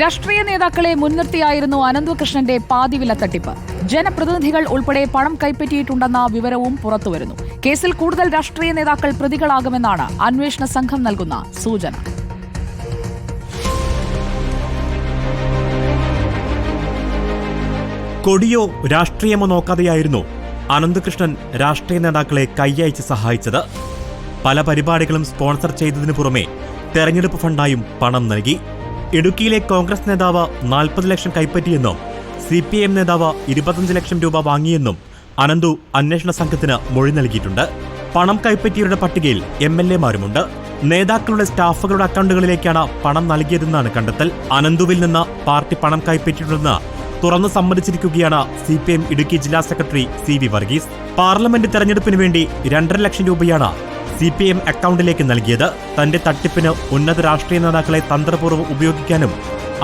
രാഷ്ട്രീയ നേതാക്കളെ മുൻനിർത്തിയായിരുന്നു അനന്തകൃഷ്ണന്റെ പാതിവില തട്ടിപ്പ്. ജനപ്രതിനിധികൾ ഉൾപ്പെടെ പണം കൈപ്പറ്റിയിട്ടുണ്ടെന്ന വിവരവും പുറത്തുവരുന്നു. കേസിൽ കൂടുതൽ രാഷ്ട്രീയ നേതാക്കൾ പ്രതികളാകുമെന്നാണ് അന്വേഷണ സംഘം നൽകുന്ന സൂചന. കൊടിയോ രാഷ്ട്രീയമോ നോക്കാതെയായിരുന്നു അനന്തകൃഷ്ണൻ രാഷ്ട്രീയ നേതാക്കളെ കൈയയച്ച് സഹായിച്ചത്. പല പരിപാടികളും സ്പോൺസർ ചെയ്തതിനു പുറമെ തെരഞ്ഞെടുപ്പ് ഫണ്ടായും പണം നൽകി. ഇടുക്കിയിലെ കോൺഗ്രസ് നേതാവ് നാൽപ്പത് ലക്ഷം കൈപ്പറ്റിയെന്നും സി പി എം നേതാവ് ഇരുപത്തഞ്ച് ലക്ഷം രൂപ വാങ്ങിയെന്നും അനന്തു അന്വേഷണ സംഘത്തിന് മൊഴി നൽകിയിട്ടുണ്ട്. പണം കൈപ്പറ്റിയവരുടെ പട്ടികയിൽ എം എൽ എമാരുമുണ്ട്. നേതാക്കളുടെ സ്റ്റാഫുകളുടെ അക്കൗണ്ടുകളിലേക്കാണ് പണം നൽകിയതെന്നാണ് കണ്ടെത്തൽ. അനന്തുവിൽ നിന്ന് പാർട്ടി പണം കൈപ്പറ്റിയിട്ടുണ്ടെന്ന് തുറന്നു സമ്മതിച്ചിരിക്കുകയാണ് സി പി എം ഇടുക്കി ജില്ലാ secretary C V Varghese. Parliament തെരഞ്ഞെടുപ്പിന് വേണ്ടി രണ്ടര ലക്ഷം രൂപയാണ് സി പി എം അക്കൗണ്ടിലേക്ക് നൽകിയത്. തന്റെ തട്ടിപ്പിന് ഉന്നത രാഷ്ട്രീയ നേതാക്കളെ തന്ത്രപൂർവം ഉപയോഗിക്കാനും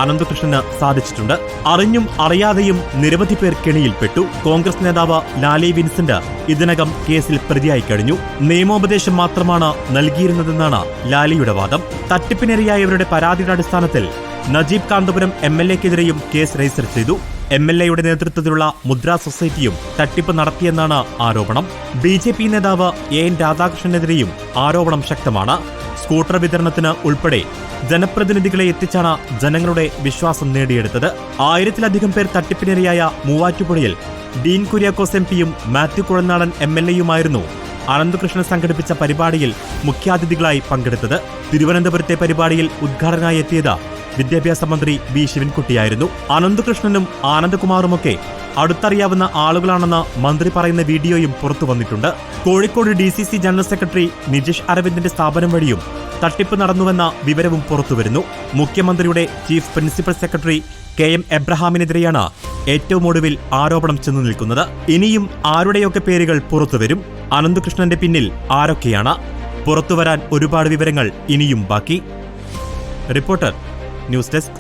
അനന്തകൃഷ്ണന് സാധിച്ചിട്ടുണ്ട്. അറിഞ്ഞും അറിയാതെയും നിരവധി പേർ കെണിയിൽപ്പെട്ടു. കോൺഗ്രസ് നേതാവ് ലാലി വിൻസെന്റ് ഇതിനകം കേസിൽ പ്രതിയായി കഴിഞ്ഞു. നിയമോപദേശം മാത്രമാണ് നൽകിയിരുന്നതെന്നാണ് ലാലിയുടെ വാദം. തട്ടിപ്പിനിരയായവരുടെ പരാതിയുടെ അടിസ്ഥാനത്തിൽ നജീബ് കാന്തപുരം എം എൽ എക്കെതിരെയും കേസ് രജിസ്റ്റർ ചെയ്തു. എം എൽ എയുടെ നേതൃത്വത്തിലുള്ള മുദ്ര സൊസൈറ്റിയും തട്ടിപ്പ് നടത്തിയെന്നാണ് ആരോപണം. ബി ജെ പി നേതാവ് എ എൻ രാധാകൃഷ്ണനെതിരെയും ആരോപണം ശക്തമാണ്. സ്കൂട്ടർ വിതരണത്തിന് ഉൾപ്പെടെ ജനപ്രതിനിധികളെ എത്തിച്ചാണ് ജനങ്ങളുടെ വിശ്വാസം നേടിയെടുത്തത്. ആയിരത്തിലധികം പേർ തട്ടിപ്പിനിരയായ മൂവാറ്റുപുഴയിൽ ഡീൻ കുര്യാക്കോസ് എം പിയും മാത്യു കുഴനാടൻ എം എൽ എയുമായിരുന്നു അനന്തകൃഷ്ണൻ സംഘടിപ്പിച്ച പരിപാടിയിൽ മുഖ്യാതിഥികളായി പങ്കെടുത്തത്. തിരുവനന്തപുരത്തെ പരിപാടിയിൽ ഉദ്ഘാടകനായി എത്തിയത് വിദ്യാഭ്യാസ മന്ത്രി വി ശിവൻകുട്ടിയായിരുന്നു. അനന്തകൃഷ്ണനും ആനന്ദകുമാറുമൊക്കെ അടുത്തറിയാവുന്ന ആളുകളാണെന്ന് മന്ത്രി പറയുന്ന വീഡിയോയും പുറത്തു വന്നിട്ടുണ്ട്. Kozhikode D C C general secretary Nijesh അരവിന്ദിന്റെ സ്ഥാപനം വഴിയും തട്ടിപ്പ് നടന്നുവെന്ന വിവരവും പുറത്തുവരുന്നു മുഖ്യമന്ത്രിയുടെ chief principal secretary K M എബ്രഹാമിനെതിരെയാണ് ഏറ്റവും ഒടുവിൽ ആരോപണം ചെന്നു നിൽക്കുന്നത്. ഇനിയും ആരുടെയൊക്കെ പേരുകൾ പുറത്തുവരും അനന്തകൃഷ്ണന്റെ പിന്നിൽ ആരൊക്കെയാണ്? പുറത്തുവരാൻ ഒരുപാട് വിവരങ്ങൾ ഇനിയും ബാക്കി. Reporter news desk